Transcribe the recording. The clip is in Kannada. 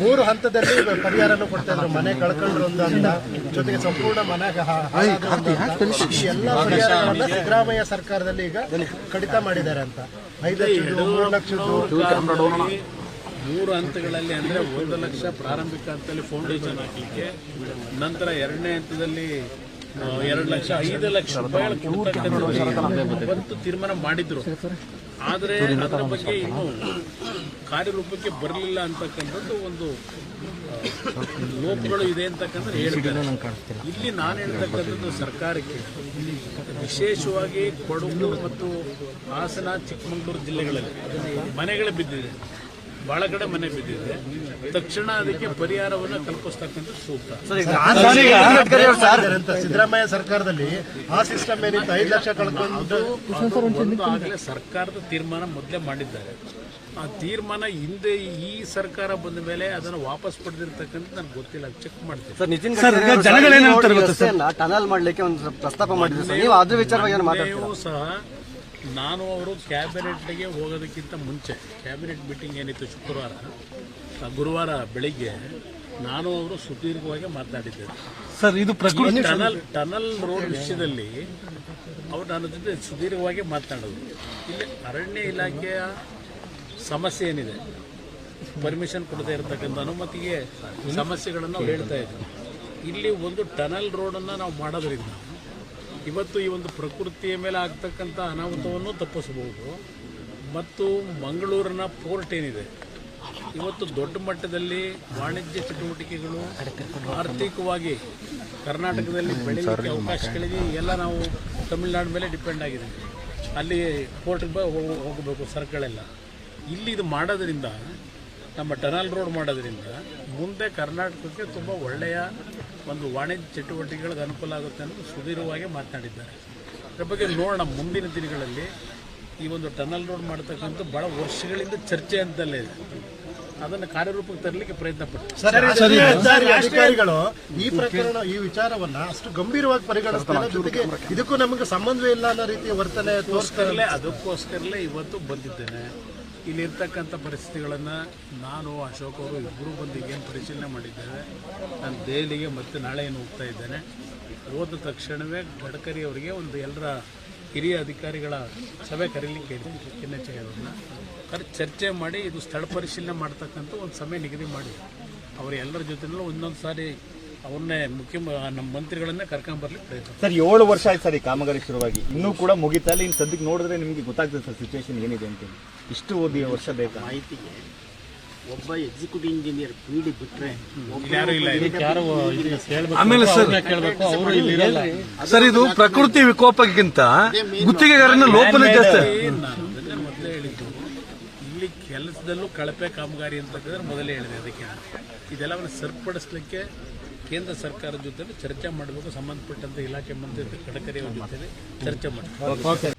ಮೂರು ಹಂತದಲ್ಲಿ ಪರಿಹಾರನೂ ಕೊಡ್ತಾ ಇದ್ರು. ಮನೆ ಕಳ್ಕೊಂಡ್ರು ಅಂತ ಜೊತೆಗೆ ಸಂಪೂರ್ಣ ಮನೆ ಎಲ್ಲಾ ಪರಿಹಾರಗಳನ್ನ ಸಿದ್ದರಾಮಯ್ಯ ಸರ್ಕಾರದಲ್ಲಿ ಈಗ ಕಡಿತ ಮಾಡಿದ್ದಾರೆ ಅಂತ. ಐದು ಲಕ್ಷದ್ದು ಮೂರು ಲಕ್ಷದ್ದು. ಮೂರು ಹಂತಗಳಲ್ಲಿ ಅಂದರೆ ಒಂದು ಲಕ್ಷ ಪ್ರಾರಂಭಿಕ ಹಂತದಲ್ಲಿ ಫೌಂಡೇಶನ್ ಹಾಕಲಿಕ್ಕೆ ನಂತರ ಎರಡನೇ ಹಂತದಲ್ಲಿ ಎರಡು ಲಕ್ಷ ಐದು ಲಕ್ಷ ರೂಪಾಯಿ ಕೊಡ್ತಕ್ಕಂಥದ್ದು ಬಂತು ತೀರ್ಮಾನ ಮಾಡಿದ್ರು. ಆದರೆ ಅದರ ಬಗ್ಗೆ ಇನ್ನೂ ಕಾರ್ಯರೂಪಕ್ಕೆ ಬರಲಿಲ್ಲ ಅಂತಕ್ಕಂಥದ್ದು ಒಂದು ಲೋಪಗಳು ಇದೆ ಅಂತಕ್ಕಂಥದ್ದು ಹೇಳ್ತಾರೆ. ಇಲ್ಲಿ ನಾನು ಹೇಳ್ತಕ್ಕಂಥದ್ದು ಸರ್ಕಾರಕ್ಕೆ ವಿಶೇಷವಾಗಿ ಕೊಡಗು ಮತ್ತು ಹಾಸನ ಚಿಕ್ಕಮಗಳೂರು ಜಿಲ್ಲೆಗಳಲ್ಲಿ ಮನೆಗಳು ಬಿದ್ದಿದೆ. ಬಹಳ ಕಡೆ ಮನೆ ಬಿದ್ದಿದೆ. ತಕ್ಷಣ ಅದಕ್ಕೆ ಪರಿಹಾರವನ್ನು ಕಲ್ಪಿಸ್ತಕ್ಕಂಥ ಸೂಕ್ತ. ಅಂತ ಸಿದ್ದರಾಮಯ್ಯ ಸರ್ಕಾರದಲ್ಲಿ ಆ ಸಿಸ್ಟಮ್ ಏನಿತ್ತು? ಐದು ಲಕ್ಷ ಕಳ್ಕೊಂಡು ಆಗಲೇ ಸರ್ಕಾರದ ತೀರ್ಮಾನ ಮೊದಲೇ ಮಾಡಿದ್ದಾರೆ. ಆ ತೀರ್ಮಾನ ಹಿಂದೆ ಈ ಸರ್ಕಾರ ಬಂದ ಮೇಲೆ ಅದನ್ನು ವಾಪಸ್ ಪಡೆದಿರ್ತಕ್ಕಂಥ ನನಗೆ ಗೊತ್ತಿಲ್ಲ. ಚೆಕ್ ಮಾಡ್ತೀನಿ. ಟನಲ್ ಮಾಡ್ಲಿಕ್ಕೆ ಒಂದು ಪ್ರಸ್ತಾಪ ಮಾಡಿದ್ರು ಸರ್. ನೀವು ಅದ್ರ ವಿಚಾರವಾಗಿ ಏನು ಮಾತಾಡ್ತೀರಾ? ಮೊನ್ನೆಯೂ ಸಹ ನಾನು ಅವರು ಕ್ಯಾಬಿನೆಟ್ಗೆ ಹೋಗೋದಕ್ಕಿಂತ ಮುಂಚೆ ಕ್ಯಾಬಿನೆಟ್ ಮೀಟಿಂಗ್ ಏನಿತ್ತು ಶುಕ್ರವಾರ ಗುರುವಾರ ಬೆಳಿಗ್ಗೆ ನಾನು ಅವರು ಸುದೀರ್ಘವಾಗಿ ಮಾತನಾಡಿದ್ದೇನೆ. ಸರ್ ಇದು ಪ್ರಕೃತಿ ಟನಲ್ ಟನಲ್ ರೋಡ್ ವಿಷಯದಲ್ಲಿ ಅವರು ನನ್ನ ಜೊತೆ ಸುದೀರ್ಘವಾಗಿ ಮಾತನಾಡೋದು. ಇಲ್ಲಿ ಅರಣ್ಯ ಇಲಾಖೆಯ ಸಮಸ್ಯೆ ಏನಿದೆ? ಪರ್ಮಿಷನ್ ಕೊಡದೇ ಇರತಕ್ಕಂಥ ಅನುಮತಿಗೆ ಸಮಸ್ಯೆಗಳನ್ನು ಅವ್ರು ಹೇಳ್ತಾ ಇದ್ರು ಇಲ್ಲಿ ಒಂದು ಟನಲ್ ರೋಡನ್ನು ನಾವು ಮಾಡೋದ್ರಿಂದ ಇವತ್ತು ಈ ಒಂದು ಪ್ರಕೃತಿಯ ಮೇಲೆ ಆಗ್ತಕ್ಕಂಥ ಅನಾಹುತವನ್ನು ತಪ್ಪಿಸಬಹುದು. ಮತ್ತು ಮಂಗಳೂರಿನ ಪೋರ್ಟ್ ಏನಿದೆ? ಇವತ್ತು ದೊಡ್ಡ ಮಟ್ಟದಲ್ಲಿ ವಾಣಿಜ್ಯ ಚಟುವಟಿಕೆಗಳು ಆರ್ಥಿಕವಾಗಿ ಕರ್ನಾಟಕದಲ್ಲಿ ಬೆಳೆಯಲಿಕ್ಕೆ ಅವಕಾಶಗಳಿಗೆ ಎಲ್ಲ ನಾವು ತಮಿಳುನಾಡು ಮೇಲೆ ಡಿಪೆಂಡ್ ಆಗಿದೆ ಅಲ್ಲಿ ಪೋರ್ಟ್ಗೆ ಹೋಗಬೇಕು ಸರಕುಗಳೆಲ್ಲ ಇಲ್ಲಿ ಇದು ಮಾಡೋದ್ರಿಂದ ನಮ್ಮ ಟನಲ್ ರೋಡ್ ಮಾಡೋದ್ರಿಂದ ಮುಂದೆ ಕರ್ನಾಟಕಕ್ಕೆ ತುಂಬ ಒಳ್ಳೆಯ ಒಂದು ವಾಣಿಜ್ಯ ಚಟುವಟಿಕೆಗಳಿಗೆ ಅನುಕೂಲ ಆಗುತ್ತೆ ಅನ್ನೋದು ಸುದೀರ್ಘವಾಗಿ ಮಾತನಾಡಿದ್ದಾರೆ. ಅದ್ರ ಬಗ್ಗೆ ನೋಡೋಣ ಮುಂದಿನ ದಿನಗಳಲ್ಲಿ ಈ ಒಂದು ಟನಲ್ ರೋಡ್ ಮಾಡ್ತಕ್ಕಂಥ ಭಾಳ ವರ್ಷಗಳಿಂದ ಚರ್ಚೆ ಅಂತಲೇ ಇದೆ. ಅದನ್ನು ಕಾರ್ಯರೂಪಕ್ಕೆ ತರಲಿಕ್ಕೆ ಪ್ರಯತ್ನ ಅಧಿಕಾರಿಗಳು ಈ ಪ್ರಕರಣ ಈ ವಿಚಾರವನ್ನ ಅಷ್ಟು ಗಂಭೀರವಾಗಿ ಪರಿಗಣಿಸ್ತಾರೆ ಜೊತೆಗೆ ಇದಕ್ಕೂ ನಮಗೆ ಸಂಬಂಧವೇ ಇಲ್ಲ ಅನ್ನೋ ರೀತಿಯ ವರ್ತನೆ ತೋರಿಸ್ತಾರಲ್ಲೇ ಅದಕ್ಕೋಸ್ಕರಲೇ ಇವತ್ತು ಬಂದಿದ್ದೇನೆ. ಇಲ್ಲಿರ್ತಕ್ಕಂಥ ಪರಿಸ್ಥಿತಿಗಳನ್ನು ನಾನು, ಅಶೋಕ್ ಅವರು ಇಬ್ಬರು ಬಂದು ಈಗೇನು ಪರಿಶೀಲನೆ ಮಾಡಿದ್ದೇವೆ. ನಾನು ದೆಹಲಿಗೆ ಮತ್ತೆ ನಾಳೆ ಏನು ಹೋಗ್ತಾ ಇದ್ದೇನೆ. ಹೋದ ತಕ್ಷಣವೇ ಗಡ್ಕರಿ ಅವರಿಗೆ ಒಂದು ಎಲ್ಲರ ಹಿರಿಯ ಅಧಿಕಾರಿಗಳ ಸಭೆ ಕರೀಲಿಕ್ಕೆ ಹೇಳಿದ್ದೀನಿ ಎನ್ ಅವ್ರನ್ನ. ಕರೆ, ಚರ್ಚೆ ಮಾಡಿ ಇದು ಸ್ಥಳ ಪರಿಶೀಲನೆ ಮಾಡ್ತಕ್ಕಂಥ ಒಂದು ಸಮಯ ನಿಗದಿ ಮಾಡಿ. ಅವರೆಲ್ಲರ ಜೊತೆನಲ್ಲೂ ಒಂದೊಂದು ಸಾರಿ ಅವ್ರನ್ನೇ ಮುಖ್ಯ ನಮ್ಮ ಮಂತ್ರಿಗಳನ್ನೇ ಕರ್ಕೊಂಬರ್ಲಿಕ್ಕೆ ಪ್ರಯತ್ನ ಸರ್ ಏಳು ವರ್ಷ ಆಯ್ತು ಸರ್ ಈ ಕಾಮಗಾರಿ ಶುರುವಾಗಿ. ಇನ್ನೂ ಕೂಡ ಮುಗಿತಾ ಇಲ್ಲ. ಇನ್ನು ಸದ್ಯಕ್ಕೆ ನೋಡಿದ್ರೆ ನಿಮಗೆ ಗೊತ್ತಾಗ್ತದೆ ಸರ್ ಸಿಚುವೇಶನ್ ಏನಿದೆ ಅಂತ ಇಷ್ಟು ಓದಿ ವರ್ಷ ಬೇಕು? ಮಾಹಿತಿಗೆ ಒಬ್ಬ ಎಕ್ಸಿಕ್ಯೂಟಿವ್ ಇಂಜಿನಿಯರ್ ಪೀಡಿ ಬಿಟ್ರೆ ಯಾರು ಇಲ್ಲ ಇಲ್ಲಿ. ಆಮೇಲೆ ಸರ್ ಸರ್ ಇದು ಪ್ರಕೃತಿ ವಿಕೋಪಕ್ಕಿಂತ ಗುತ್ತಿಗೆಗಾರನ ಲೋಪನೆ ಜಾಸ್ತಿ. ಇಲ್ಲಿ ನಾನು ಅದನ್ನೇ ಮೊದಲೇ ಹೇಳಿದ್ದು. ಇಲ್ಲಿ ಕೆಲಸದಲ್ಲೂ ಕಳಪೆ ಕಾಮಗಾರಿ ಅಂತಕ್ಕಂದ್ರೆ ಮೊದಲೇ ಹೇಳಿದೆ ಅದಕ್ಕೆ. ಇದೆಲ್ಲವನ್ನು ಸರಿಪಡಿಸ್ಲಿಕ್ಕೆ ಕೇಂದ್ರ ಸರ್ಕಾರದ ಜೊತೆ ಚರ್ಚೆ ಮಾಡಬೇಕು ಸಂಬಂಧಪಟ್ಟಂತ ಇಲಾಖೆ ಮಂತ್ರಿ ಅವ್ರ ಜೊತೆ ಚರ್ಚೆ ಮಾಡಬೇಕು.